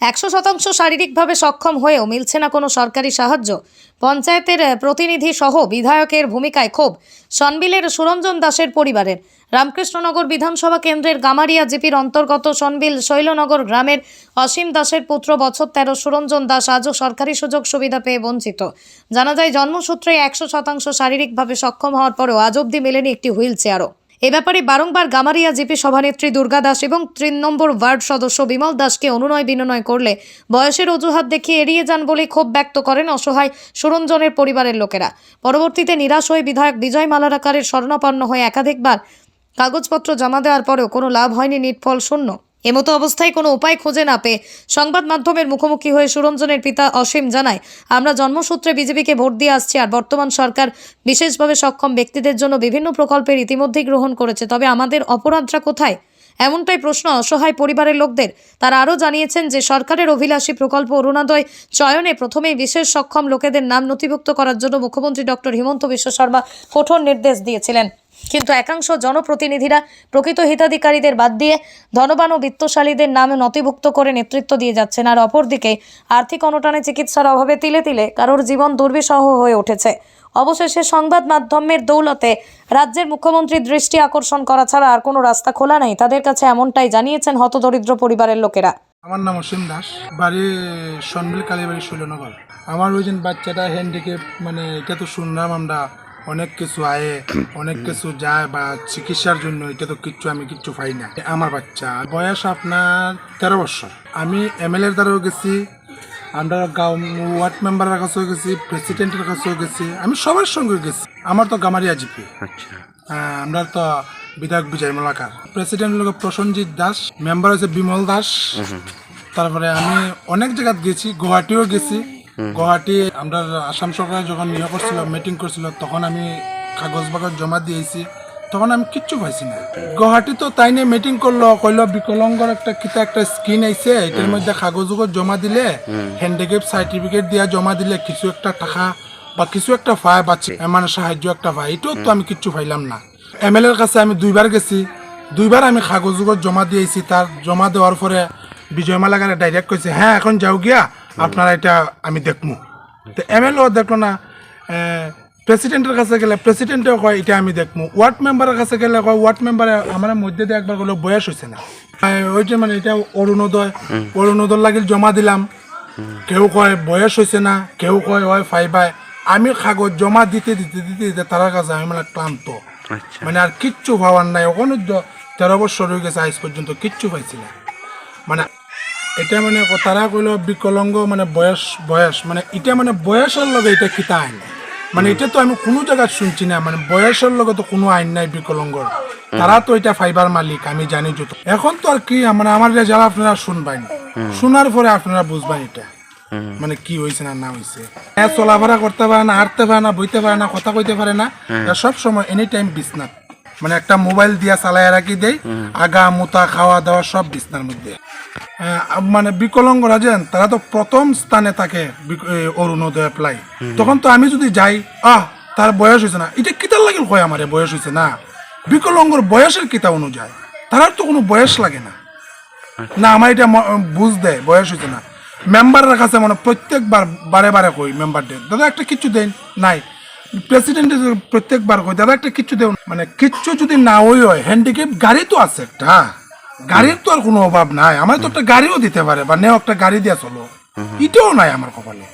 একশো শতাংশ শারীরিকভাবে সক্ষম হয়েও মিলছে না কোনো সরকারি সাহায্য। পঞ্চায়েতের প্রতিনিধি সহ বিধায়কের ভূমিকায় ক্ষোভ। সনবিলের সুরঞ্জন দাসের পরিবারের। রামকৃষ্ণনগর বিধানসভা কেন্দ্রের গামারিয়া জিপির অন্তর্গত সনবিল শৈলনগর গ্রামের অসীম দাসের পুত্র বছর তেরো সুরঞ্জন দাস আজও সরকারি সুযোগ সুবিধা পেয়ে বঞ্চিত। জানা যায়, জন্মসূত্রে একশো শতাংশ শারীরিকভাবে সক্ষম হওয়ার পরেও আজ অবধি মেলেনি একটি হুইল চেয়ারও। এ ব্যাপারে বারংবার গামারিয়া জিপি সভানেত্রী দুর্গা দাস এবং তিন নম্বর ওয়ার্ড সদস্য বিমল দাসকে অনুনয় বিনয় করলে বয়সের অজুহাত দেখিয়ে এড়িয়ে যান বলে ক্ষোভ ব্যক্ত করেন অসহায় সুরঞ্জনের পরিবারের লোকেরা। পরবর্তীতে নিরাশ হয়ে বিধায়ক বিজয় মালারাকারের স্বর্ণাপন্ন হয়ে একাধিকবার কাগজপত্র জমা দেওয়ার পরেও কোনো লাভ হয়নি নিটফল শূন্য। এমতো অবস্থায় কোনো উপায় খুঁজে না পেয়ে সংবাদ মাধ্যমের মুখোমুখি হয়ে সুরঞ্জনের পিতা অসীম জানায়, আমরা জন্মসূত্রে বিজেপিকে ভোট দিয়ে আসছি আর বর্তমান সরকার বিশেষভাবে সক্ষম ব্যক্তিদের জন্য বিভিন্ন প্রকল্পের ইতিমধ্যেই গ্রহণ করেছে। তবে আমাদের অপরাধটা কোথায়? এমনটাই প্রশ্ন অসহায় পরিবারের লোকদের। তারা আরও জানিয়েছেন যে, সরকারের অভিলাষী প্রকল্প অরুণোদয় চয়নে প্রথমেই বিশেষ সক্ষম লোকেদের নাম নথিভুক্ত করার জন্য মুখ্যমন্ত্রী ডক্টর হিমন্ত বিশ্ব শর্মা কঠোর নির্দেশ দিয়েছিলেন। কিন্তু একাংশ জনপ্রতিনিধিরা প্রকৃত হিতাধিকারীদের বাদ দিয়ে ধনবান ও বিত্তশালীদের নামে নথিভুক্ত করে নেতৃত্ব দিয়ে যাচ্ছেন। আর অপরদিকে আর্থিক অনুদানে চিকিৎসার অভাবে তিলে তিলে কারোর জীবন দুর্বিষহ হয়ে উঠেছে। অবশেষে সংবাদ মাধ্যমের দৌলতে রাজ্যের মুখ্যমন্ত্রীর দৃষ্টি আকর্ষণ করা ছাড়া আর কোনো রাস্তা খোলা নেই। তাদের কাছে এমনটাই জানিয়েছেন হতদরিদ্র পরিবারের লোকেরা। আমার নাম অসীম দাস। বাড়ি সনবিল কালীবাড়ি শৈলনগর আমার ওই যে বাচ্চাটা হ্যান্ডিক্যাপ মানে এটা তো শুনলাম আমরা। অনেক কিছু আয়ে অনেক কিছু যায় বা চিকিৎসার জন্য এটা তো কিচ্ছু আমি কিচ্ছু পাই না। আমার বাচ্চা বয়স আপনার তেরো বছর। আমি এম এল এর দ্বারাও গেছি আমরা গাঁও ওয়ার্ড মেম্বারের কাছেও গেছি প্রেসিডেন্টের কাছেও গেছি আমি সবার সঙ্গে গেছি। আমার তো গামারিয়া জিপি। আচ্ছা। হ্যাঁ, আমরা তো বিধায়ক বিজয় মালাকার। প্রেসিডেন্ট হলো প্রসঞ্জিৎ দাস মেম্বার হচ্ছে বিমল দাস। তারপরে আমি অনেক জায়গায় গেছি গুয়াহাটিও গেছি। গুয়াহাটি আমরা আসাম সরকার যখন নিয়োগ করছিল মিটিং করছিল তখন আমি কাগজ বাগজ জমা দিয়েছি। তখন আমি কিচ্ছু পাইছি না। গুয়াহাটি তো তাই নিয়ে মিটিং করল কইলো বিকলঙ্গর একটা কিতা একটা স্কিন আইছে এটার মধ্যে কাগজ জমা দিলে হ্যান্ডিক্যাপ সার্টিফিকেট দিয়া জমা দিলে কিছু একটা টাকা বা কিছু একটা পায় বা চে- মানে সাহায্য একটা পায় এটাও তো আমি কিচ্ছু পাইলাম না। এম এল এর কাছে আমি দুইবার গেছি। দুইবার আমি কাগজ জমা দিয়েছি তার জমা দেওয়ার পরে বিজয় মালাকারে ডাইরেক্ট কইছে হ্যাঁ এখন যাও গিয়া আপনারা এটা আমি দেখমু। তো এম এল দেখল না প্রেসিডেন্টের কাছে গেলে প্রেসিডেন্টেও কয় এটা আমি দেখমু। ওয়ার্ড মেম্বারের কাছে গেলে কয় ওয়ার্ড মেম্বারে আমার মধ্যে দিয়ে একবার গেলো বয়স হয়েছে না। ওইটা মানে এটা অরুণোদয় অরুণোদয় লাগিল জমা দিলাম। কেউ কয় বয়স হয়েছে না। কেউ কয় হয় ফাইবাই আমি কাগজ জমা দিতে দিতে দিতে দিতে তার কাছে আমি মানে ক্লান্ত। আচ্ছা। মানে আর কিচ্ছু পাওয়ার নাই। ওখানে তেরো বছর হয়ে গেছে আজ পর্যন্ত কিচ্ছু পাইছি না। মানে এটা মানে তারা কইল বিকলঙ্গ মানে বয়স বয়স মানে এটা মানে বয়সের লগে এটা কিতা আইন মানে এটা তো আমি কোনো জায়গায় শুনছি না মানে বয়সের লগে তো কোনো আইন নাই বিকলঙ্গর। তারা তো এটা ফাইবার মালিক আমি জানি যত। এখন তো আর কি মানে আমার যারা আপনারা শুনবেন শোনার পরে আপনারা বুঝবেন এটা। মানে কি হয়েছে না না হয়েছে হ্যাঁ চলাফেরা করতে পারে না হাঁটতে পারে না বইতে পারে না কথা কইতে পারে না। সব সময় এনি টাইম বিছনাথ মানে একটা মোবাইল দিয়া চালায় রাখি দেই। আগা মুতা খাওয়া দাওয়া সব বিছনার মধ্যে। মানে বিকলঙ্গরা যেন তারা তো প্রথম স্থানে থাকে অরুণোদয় অ্যাপ্লাই তখন তো আমি যদি যাই আহ তার বয়স হয়েছে না। এটা কিতার লাগিল কয় আমার বয়স হয়েছে না? বিকলঙ্গর বয়সের কিতা অনুযায়ী তার তো কোনো বয়স লাগে না। না আমার এটা বুঝ দেয় বয়স হয়েছে না। মেম্বারের কাছে মানে প্রত্যেকবার বারে বারে কই মেম্বার মেম্বারদের দাদা একটা কিচ্ছু দেন? নাই। প্রেসিডেন্ট প্রত্যেকবার কই দাদা একটা কিচ্ছু দেব মানে কিচ্ছু যদি না ওই হয় হ্যান্ডিক্যাপ গাড়ি তো আছে একটা গাড়ির তো আর কোনো অভাব নাই। আমার তো একটা গাড়িও দিতে পারে বা নেও একটা গাড়ি দিয়ে চলো। এটাও নাই আমার কপালে।